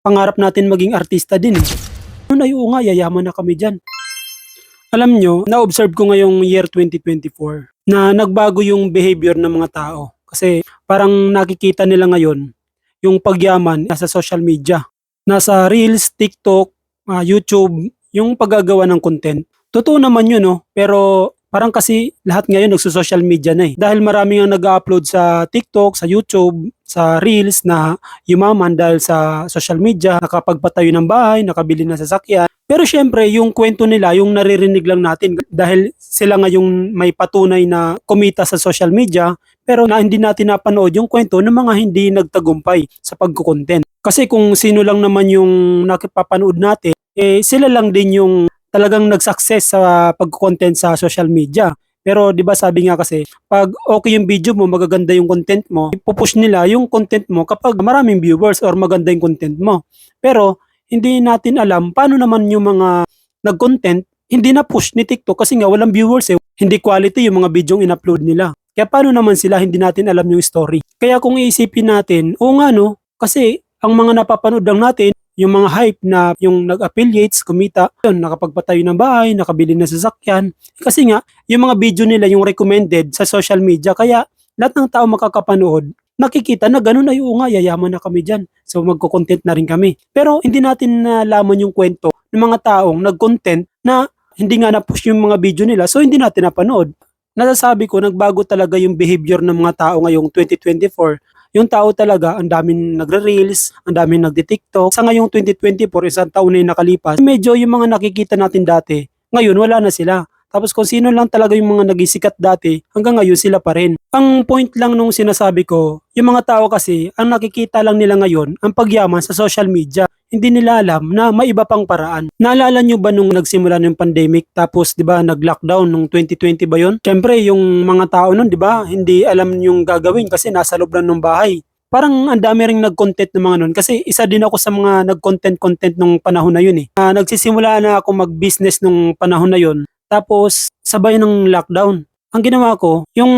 pangarap natin maging artista din eh. Ano ay oo nga, yayaman na kami dyan. Alam nyo, na-observe ko ngayong year 2024 na nagbago yung behavior ng mga tao. Kasi parang nakikita nila ngayon yung pagyaman nasa social media. Nasa Reels, TikTok, ah, YouTube, yung paggagawa ng content. Totoo naman yun, no? Pero parang kasi lahat ngayon nagso-social media na eh. Dahil marami ang nag-upload sa TikTok, sa YouTube, sa Reels na yumaman dahil sa social media, nakapagpatayo ng bahay, nakabili ng sasakyan. Pero syempre, yung kwento nila, yung naririnig lang natin dahil sila ngayong may patunay na kumita sa social media, pero na hindi natin napanood yung kwento ng mga hindi nagtagumpay sa pagkukontent. Kasi kung sino lang naman yung nakipapanood natin, eh sila lang din yung talagang nag-success sa pagkukontent sa social media. Pero 'di ba sabi nga kasi, pag okay yung video mo, magaganda yung content mo, ipupush nila yung content mo kapag maraming viewers or maganda yung content mo. Pero hindi natin alam paano naman yung mga nag-content hindi na push ni TikTok kasi nga walang viewers eh. Hindi quality yung mga video yung in-upload nila. Kaya paano naman sila hindi natin alam yung story. Kaya kung iisipin natin, oo nga no, kasi ang mga napapanood lang natin, yung mga hype na yung nag-affiliates, kumita, yun, nakapagpatayo ng bahay, nakabili ng sasakyan. Kasi nga, yung mga video nila yung recommended sa social media, kaya lahat ng tao makakapanood, nakikita na ganun ay oo nga, yayaman na kami dyan. So magko-content na rin kami. Pero hindi natin nalaman yung kwento ng mga taong nag-content na hindi nga na-push yung mga video nila, so hindi natin napanood. Nasasabi ko, nagbago talaga yung behavior ng mga tao ngayong 2024 yung tao talaga, ang daming nagre-reels, ang daming nagdi-TikTok. Sa ngayong 2024, isang taon na yung nakalipas, medyo yung mga nakikita natin dati, ngayon wala na sila. Tapos kung sino lang talaga yung mga nagisikat dati, hanggang ngayon sila pa rin. Ang point lang nung sinasabi ko, yung mga tao kasi, ang nakikita lang nila ngayon, ang pagyaman sa social media. Hindi nila alam na may iba pang paraan. Naalala nyo ba nung nagsimula ng pandemic, tapos di ba nag-lockdown nung 2020 ba yun? Siyempre, yung mga tao nun, di ba, hindi alam yung gagawin kasi nasa loob lang ng bahay parang ang dami ring nag-content ng mga nun kasi isa din ako sa mga nag-content-content nung panahon na yun eh. Ah, nagsisimula na ako mag-business nung panahon na yun tapos sabay ng lockdown. Ang ginawa ko, yung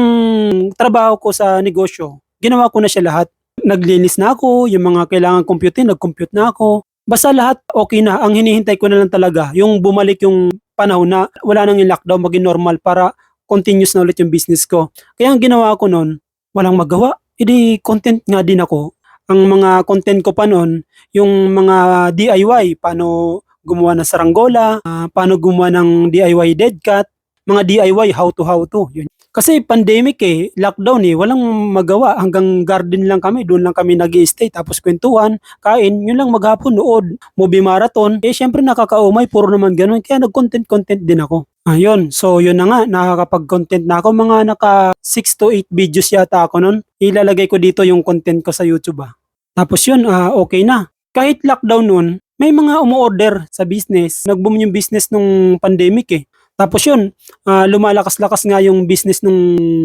trabaho ko sa negosyo, ginawa ko na siya lahat. Naglinis na ako, yung mga kailangan compute, nag-compute na ako. Basta lahat okay na. Ang hinihintay ko na lang talaga, yung bumalik yung panahon na wala nang yung lockdown, maging normal para continuous na ulit yung business ko. Kaya ang ginawa ko noon, walang magawa. Hindi content nga din ako. Ang mga content ko pa noon, yung mga DIY, paano gumawa ng saranggola, ah, paano gumawa ng DIY dead cat, mga DIY how to how to. Yun. Kasi pandemic eh, lockdown eh, walang magawa. Hanggang garden lang kami, doon lang kami nag stay tapos kwentuhan, kain, yun lang maghapon, nood, movie marathon. Eh syempre nakakaumay, puro naman ganun. Kaya nag-content-content din ako. Ayun, so yun na nga, nakakapag-content na ako. Mga naka 6 to 8 videos yata ako nun. Ilalagay ko dito yung content ko sa YouTube ah. Tapos yun, ah, okay na. Kahit lockdown nun, may mga umu-order sa business. Nag-boom yung business nung pandemic eh. Tapos yun, ah, lumalakas-lakas nga yung business nung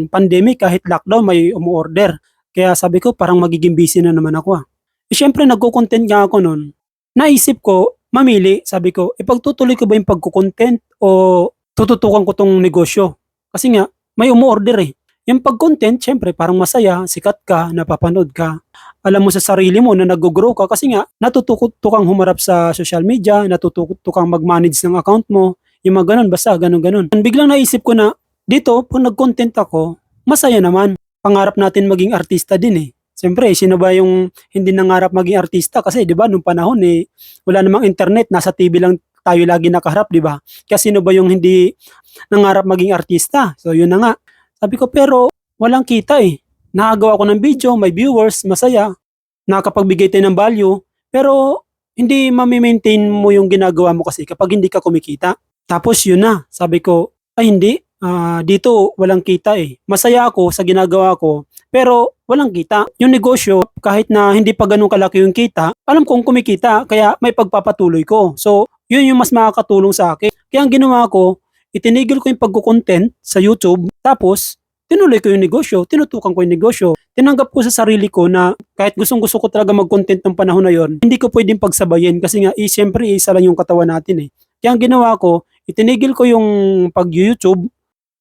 pandemic kahit lockdown may umu-order. Kaya sabi ko parang magiging busy na naman ako ah. Eh, syempre nagko-content nga ako nun. Naisip ko, mamili, sabi ko, ipagtutuloy ko ba yung pagko-content o tututukan ko tong negosyo? Kasi nga, may umu-order eh. Yung pag-content, syempre parang masaya, sikat ka, napapanood ka. Alam mo sa sarili mo na nag-grow ka kasi nga natututo kang humarap sa social media, natututo kang mag-manage ng account mo, yung mga ganun, basta ganun ganun. Biglang naisip ko na dito, pag nag-content ako, masaya naman. Pangarap natin maging artista din eh. Siyempre, sino ba yung hindi nangarap maging artista? Kasi 'di ba nung panahon eh wala namang internet, nasa TV lang tayo lagi nakaharap, 'di ba? Kaya sino ba yung hindi nangarap maging artista? So yun na nga. Sabi ko pero walang kita eh. Nakagawa ko ng video, may viewers, masaya, nakakapagbigay tayo ng value, pero hindi mami-maintain mo yung ginagawa mo kasi kapag hindi ka kumikita. Tapos yun na, sabi ko, ay hindi, ah, dito walang kita eh. Masaya ako sa ginagawa ko, pero walang kita. Yung negosyo, kahit na hindi pa ganun kalaki yung kita, alam kong kumikita, kaya may pagpapatuloy ko. So, yun yung mas makakatulong sa akin. Kaya ang ginawa ko, itinigil ko yung pagkukontent sa YouTube, tapos tinuloy ko yung negosyo, tinutukan ko yung negosyo. Tinanggap ko sa sarili ko na kahit gustong gusto ko talaga mag-content ng panahon na yon, hindi ko pwedeng pagsabayin kasi nga eh, siyempre isa lang yung katawan natin eh. Kaya ang ginawa ko, itinigil ko yung pag-YouTube,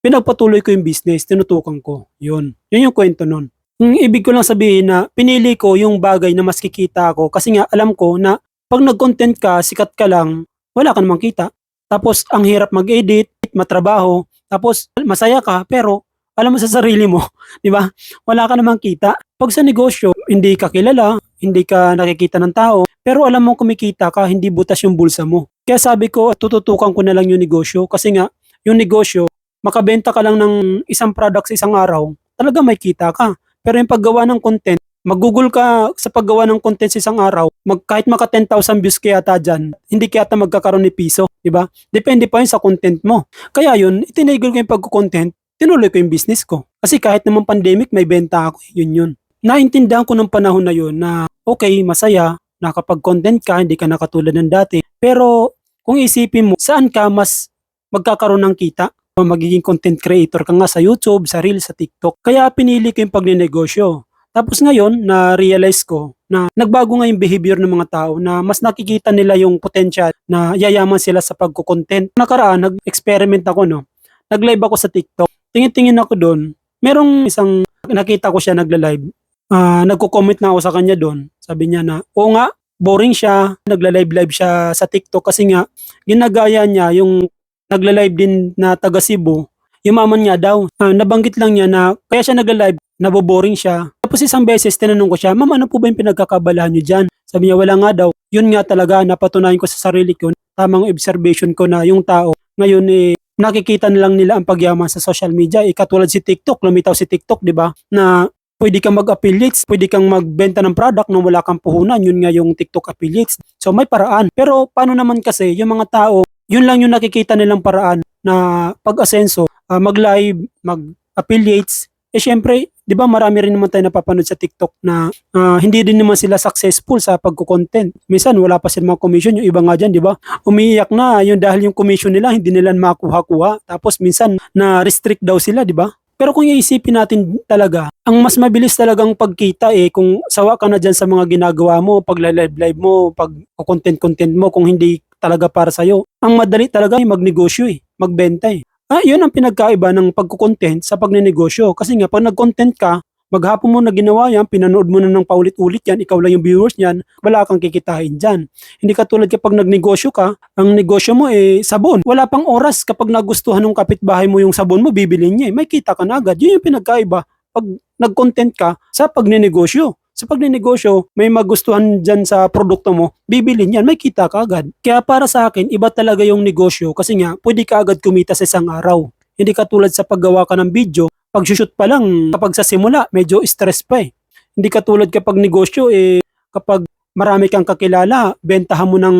pinagpatuloy ko yung business, tinutukan ko. Yun. Yun yung kwento nun. Yung ibig ko lang sabihin na pinili ko yung bagay na mas kikita ako kasi nga alam ko na Pag nag-content ka, sikat ka lang, wala ka namang kita. Tapos ang hirap mag-edit, matrabaho, tapos masaya ka pero alam mo sa sarili mo, di ba? Wala ka namang kita. Pag sa negosyo, hindi ka kilala, hindi ka nakikita ng tao, pero alam mo kumikita ka, hindi butas yung bulsa mo. Kaya sabi ko, tututukan ko na lang yung negosyo kasi nga, yung negosyo, makabenta ka lang ng isang product sa isang araw, talaga may kita ka. Pero yung paggawa ng content, mag-google ka sa paggawa ng content sa isang araw, mag, kahit maka 10,000 views kaya ta dyan, hindi kaya ta magkakaroon ni piso, di ba? Depende pa yun sa content mo. Kaya yun, itinigil ko yung pagko-content, tinuloy ko yung business ko. Kasi kahit naman pandemic, may benta ako, yun yun. Naintindihan ko ng panahon na yun na okay, masaya, nakapag-content ka, hindi ka nakatulad ng dati. Pero kung isipin mo, saan ka mas magkakaroon ng kita? Magiging content creator ka nga sa YouTube, sa Reels, sa TikTok. Kaya pinili ko yung pagnenegosyo. Tapos ngayon, na-realize ko na nagbago nga yung behavior ng mga tao na mas nakikita nila yung potential na yayaman sila sa pagko-content. Nakaraan, nag-experiment ako, no? Nag-live ako sa TikTok. Tingin-tingin ako doon. Merong isang, nakita ko siya nagla-live. Ah, nagko-comment na ako sa kanya doon. Sabi niya na, oo nga, boring siya. Nagla-live-live siya sa TikTok kasi nga, ginagaya niya yung nagla-live din na taga Cebu. Yumaman niya daw. Ah, nabanggit lang niya na kaya siya nagla-live, naboboring siya. Tapos isang beses, tinanong ko siya, Ma'am, ano po ba yung pinagkakabalahan niyo dyan? Sabi niya, wala nga daw. Yun nga talaga, napatunayan ko sa sarili ko, tamang observation ko na yung tao, ngayon eh, nakikita na lang nila ang pagyaman sa social media. Eh, katulad si TikTok, lumitaw si TikTok, di ba? Na pwede kang mag-affiliates, pwede kang magbenta ng product nung wala kang puhunan, yun nga yung TikTok affiliates. So may paraan. Pero paano naman kasi yung mga tao, yun lang yung nakikita nilang paraan na pag-asenso, ah, mag-live, mag-affiliates. Eh syempre, 'di ba marami rin naman tayo napapanood sa TikTok na ah, hindi din naman sila successful sa pagko-content. Minsan wala pa silang commission, yung iba nga diyan, 'di ba? Umiiyak na yun dahil yung commission nila hindi nila makuha-kuha. Tapos minsan na restrict daw sila, 'di ba? Pero kung iisipin natin talaga, ang mas mabilis talagang pagkita eh kung sawa ka na dyan sa mga ginagawa mo, pag live live mo, pag content content mo kung hindi talaga para sa'yo. Ang madali talaga ay magnegosyo eh, magbenta eh. Ah, yun ang pinagkaiba ng pagkukontent sa pagnenegosyo. Kasi nga, pag nag-content ka, maghapon mo na ginawa yan, pinanood mo na ng paulit-ulit yan, ikaw lang yung viewers niyan, wala kang kikitain dyan. Hindi katulad kapag nagnegosyo ka, ang negosyo mo eh sabon. Wala pang oras kapag nagustuhan ng kapitbahay mo yung sabon mo, bibili niya eh. May kita ka na agad. Yun yung pinagkaiba pag nag-content ka sa pagnenegosyo. Sa pagnenegosyo, may magustuhan dyan sa produkto mo, bibili niyan, may kita ka agad. Kaya para sa akin, iba talaga yung negosyo kasi nga, pwede ka agad kumita sa isang araw. Hindi katulad sa paggawa ka ng video, pag shoot pa lang, kapag sa simula, medyo stress pa eh. Hindi katulad kapag negosyo, eh, kapag marami kang kakilala, bentahan mo ng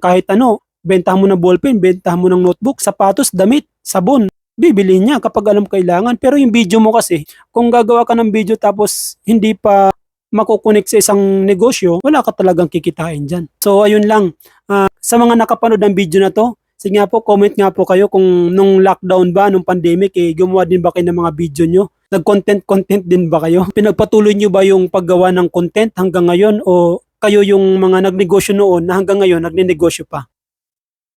kahit ano, bentahan mo ng ballpen, bentahan mo ng notebook, sapatos, damit, sabon, bibili niya kapag alam kailangan. Pero yung video mo kasi, kung gagawa ka ng video tapos hindi pa makukunik sa isang negosyo, wala ka talagang kikitain dyan. So ayun lang, Ah, sa mga nakapanood ng video na to, sige nga po, comment nga po kayo kung nung lockdown ba, nung pandemic, eh, gumawa din ba kayo ng mga video nyo? Nag-content-content din ba kayo? Pinagpatuloy nyo ba yung paggawa ng content hanggang ngayon o kayo yung mga nagnegosyo noon na hanggang ngayon nagnenegosyo pa?